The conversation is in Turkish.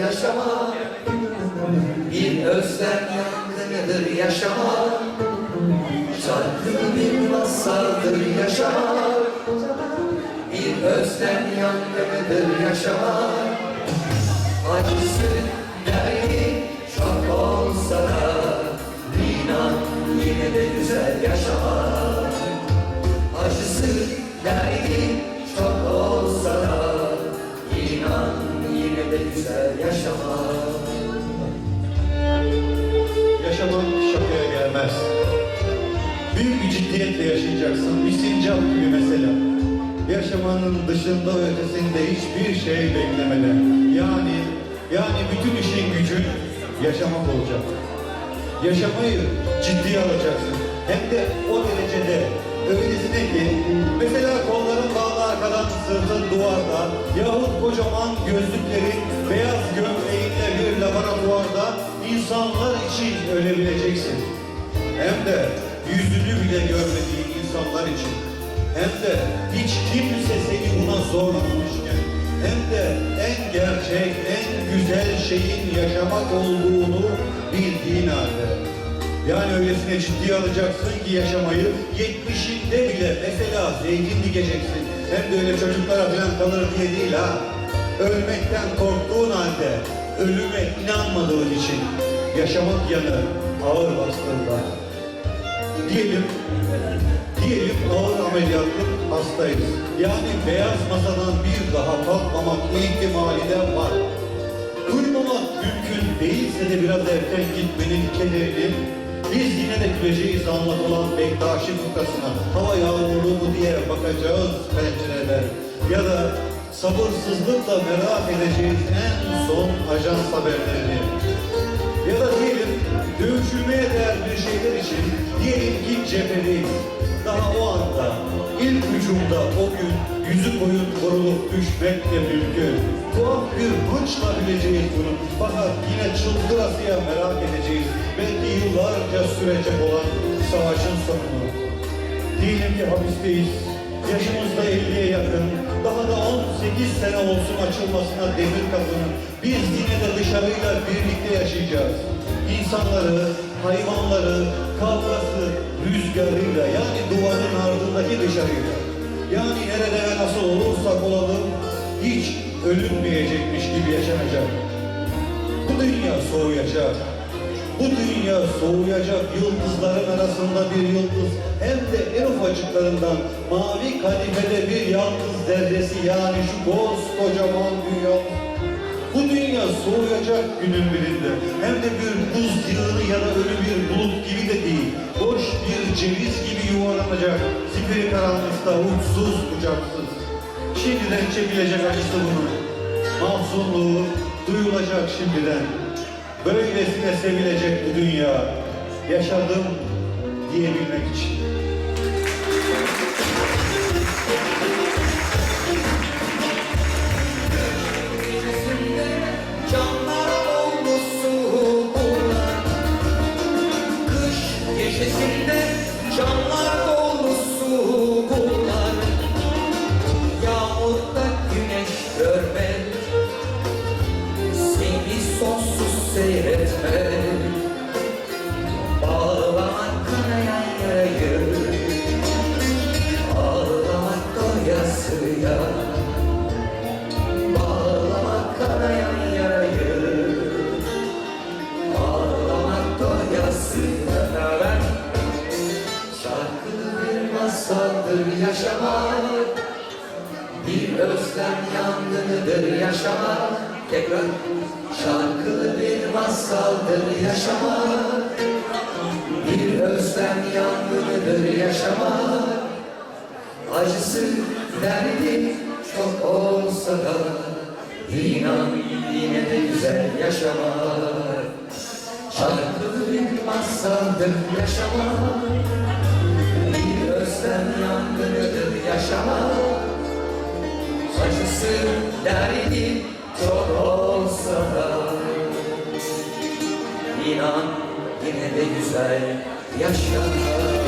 Yaşamak Bir özlem yangınıdır yaşamak Şarkılı bir masaldır yaşamak Bir özlem yangınıdır yaşamak Acısı derdi güzel yaşamak Yaşamak şakaya gelmez. Büyük bir ciddiyetle yaşayacaksın. Bir sincap gibi mesela. Yaşamanın dışında ötesinde hiçbir şey beklemeden. Yani, yani bütün işin gücün yaşamak olacak. Yaşamayı ciddiye alacaksın. Hem de o derecede öylesine ki mesela kolların arkadan sırtın duvarda yahut kocaman gözlüklerin beyaz gömleğinle bir laboratuvarda insanlar için ölebileceksin. Hem de yüzünü bile görmediğin insanlar için. Hem de hiç kimse seni buna zorlamamışken hem de en gerçek, en güzel şeyin yaşamak olduğunu bildiğin halde. Yani öylesine ciddiye alacaksın ki yaşamayı, yetmişinde bile mesela zeytin dikeceksin. Hem de öyle çocuklara falan kalır diye değil ha. Ölmekten korktuğun halde, ölüme inanmadığın için yaşamak yanı ağır bastığında. Diyelim, diyelim ağır ameliyatlı hastayız. Yani beyaz masadan bir daha kalkmamak ihtimali de var. Uyumamak mümkün değilse de biraz erken gitmenin kederini biz yine de güleceğiz anlatılan Bektaşi noktasına hava yağmurlu mu diye bakacağız pencereden ya da sabırsızlıkla merak edeceğiz en son ajans haberlerini ya da diyelim dövüşülmeye değer bir şeyler için diyelim ki cephedeyiz. Daha o anda ilk hücumda o gün yüzü koyun korulup düşmekle mümkün. Bir hınçla bileceğiz bunu. Fakat yine çıldırasıya merak edeceğiz. Belki yıllarca sürecek olan savaşın sonunu. Diyelim ki hapisteyiz. Yaşımız da 50'ye yakın. Daha da 18 sene olsun açılmasına demir kapının. Biz yine de dışarıyla birlikte yaşayacağız. İnsanları, hayvanları, kavgası, rüzgarıyla yani duvarın ardındaki dışarıyla. Yani nerede ve nasıl olursak olalım hiç ölünmeyecekmiş gibi yaşanacak. Bu dünya soğuyacak. Bu dünya soğuyacak yıldızların arasında bir yıldız hem de en ufacıklarından mavi kadifede bir yalnız zerresi yani şu koskocaman dünya. Bu dünya soğuyacak günün birinde. Hem de bir buz yığını ya da ölü bir bulut gibi de değil. Boş bir ceviz gibi yuvarlanacak. Zifiri karanlıkta uçsuz bucaksız. Şimdiden çekilecek acısı bunun. Mahzunluğu duyulacak şimdiden. Böylesine sevilecek bu dünya. Yaşadım diyebilmek için. Canlar sonsuz seyretmek Bağlamak kanayan yarayı Ağlamak doyasıya Bağlamak kanayan yarayı Ağlamak Şarkılı bir masaldır yaşamak Bir özlem yangınıdır yaşamak Tekrar. Şarkılı bir masaldır yaşamak. Bir özlem yangınıdır yaşamak. Acısı derdi çok olsa da inan yine de güzel yaşamak. Şarkılı bir masaldır yaşamak. Bir özlem yangınıdır yaşamak. Acısı derdi çok olsa da inan yine de güzel yaşamak